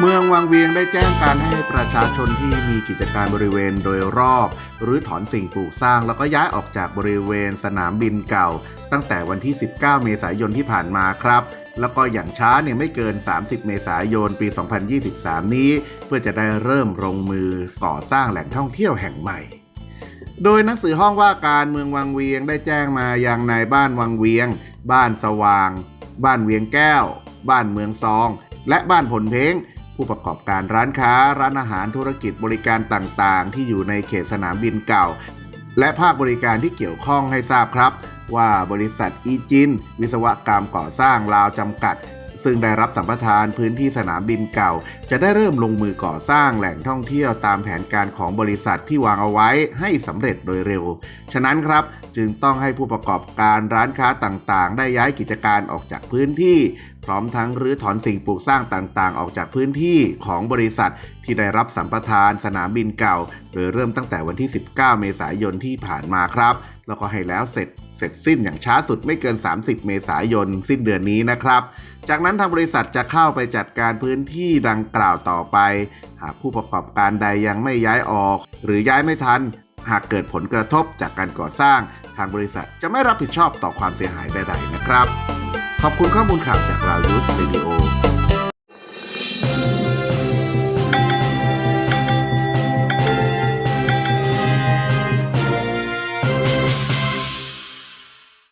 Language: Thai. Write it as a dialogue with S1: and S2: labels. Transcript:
S1: เมืองวังเวียงได้แจ้งการให้ประชาชนที่มีกิจการบริเวณโดยรอบ หรือถอนสิ่งปลูกสร้างแล้วก็ย้ายออกจากบริเวณสนามบินเก่า ตั้งแต่วันที่ 19 เมษายนที่ผ่านมาครับ แล้วก็อย่างช้าเนี่ยไม่เกิน 30 เมษายนปี 2023 นี้ เพื่อจะได้เริ่มลงมือก่อสร้างแหล่งท่องเที่ยวแห่งใหม่ โดยหนังสือห้องว่าการเมืองวังเวียงได้แจ้งมายังนายบ้านวังเวียง บ้านสว่าง บ้านเวียงแก้ว บ้านเมืองซอง และบ้านผลเพ้งผู้ประกอบการร้านค้า ร้านอาหารธุรกิจบริการต่างๆ ที่อยู่ในเขตสนามบินเก่า และภาคบริการที่เกี่ยวข้องให้ทราบครับ ว่าบริษัทอีจิน วิศวกรรมก่อสร้างลาวจำกัด ซึ่งได้รับสัมปทานพื้นที่สนามบินเก่า จะได้เริ่มลงมือก่อสร้างแหล่งท่องเที่ยวตามแผนการของบริษัทที่วางเอาไว้ให้สำเร็จโดยเร็ว ฉะนั้นครับจึงต้องให้ผู้ประกอบการร้านค้าต่างๆ ได้ย้ายกิจการออกจากพื้นที่ พร้อมทั้งรื้อถอนสิ่งปลูกสร้างต่างๆ ออกจากพื้นที่ของบริษัทที่ได้รับสัมปทานสนามบินเก่า โดยเริ่มตั้งแต่วันที่ 19 เมษายนที่ผ่านมาครับ แล้วก็ให้แล้วเสร็จเสร็จสิ้นอย่างช้าสุดไม่เกิน 30 เมษายนสิ้นเดือนนี้นะครับ จากนั้นทางบริษัทจะเข้าไปจัดการพื้นที่ดังกล่าวต่อไป หากผู้ประกอบการใดยังไม่ย้ายออก หรือย้ายไม่ทัน หากเกิดผลกระทบจากการก่อสร้าง ทางบริษัทจะไม่รับผิดชอบต่อความเสียหายใดๆนะครับ ขอบคุณข้อมูลข่าวจากราวยูสเรดิโอ